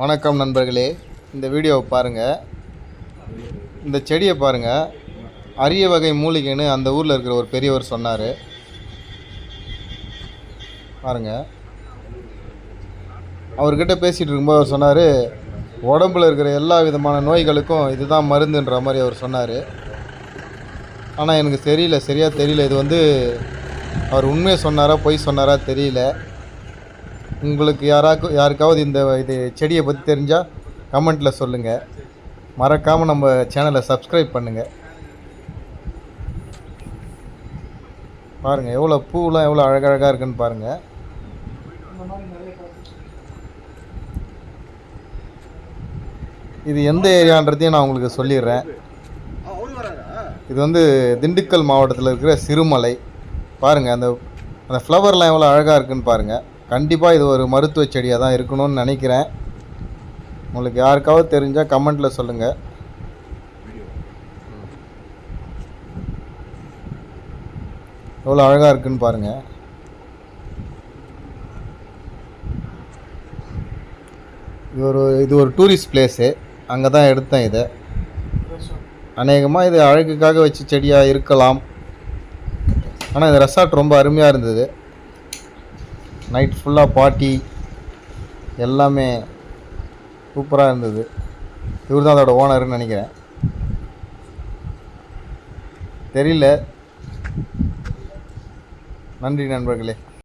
வணக்கம் நண்பர்களே. இந்த வீடியோவை பாருங்கள் இந்த செடியை பாருங்கள் அரிய வகை மூலிகைன்னு அந்த ஊரில் இருக்கிற ஒரு பெரியவர் சொன்னார். பாருங்கள் அவர்கிட்ட பேசிகிட்டு இருக்கும்போது அவர் சொன்னார் உடம்புல இருக்கிற எல்லா விதமான நோய்களுக்கும் இதுதான் மருந்துன்ற மாதிரி அவர் சொன்னார். ஆனால் எனக்கு தெரியல சரியாக தெரியல. இது வந்து அவர் உண்மையை சொன்னாரா பொய் சொன்னாரா தெரியல. உங்களுக்கு யாராக்கு யாருக்காவது இந்த இது செடியை பற்றி தெரிஞ்சால் கமெண்ட்டில் சொல்லுங்கள் மறக்காமல் நம்ம சேனலை சப்ஸ்கிரைப் பண்ணுங்கள் பாருங்கள் எவ்வளோ பூவெலாம் எவ்வளோ அழகழகாக இருக்குன்னு பாருங்கள் இது எந்த ஏரியான்றதையும் நான் உங்களுக்கு சொல்லிடுறேன். இது வந்து திண்டுக்கல் மாவட்டத்தில் இருக்கிற சிறுமலை. பாருங்கள் அந்த அந்த ஃப்ளவர்லாம் எவ்வளோ அழகாக இருக்குன்னு பாருங்கள் கண்டிப்பாக இது ஒரு மருத்துவ செடியாக தான் இருக்கணும்னு நினைக்கிறேன். உங்களுக்கு யாருக்காவது தெரிஞ்சால் கமெண்ட்டில் சொல்லுங்கள் எவ்வளோ அழகாக இருக்குன்னு பாருங்கள் இது ஒரு இது ஒரு டூரிஸ்ட் பிளேஸு அங்கே தான் எடுத்தேன் இதை. அநேகமாக இது அழகுக்காக வச்ச செடியாக இருக்கலாம். ஆனால் இந்த ரெசார்ட் ரொம்ப அருமையாக இருந்தது. நைட் ஃபுல்லாக பார்ட்டி எல்லாமே சூப்பராக இருந்தது. இவர் தான் அதோட ஓனர்னு நினைக்கிறேன். தெரியல. நன்றி நண்பர்களே.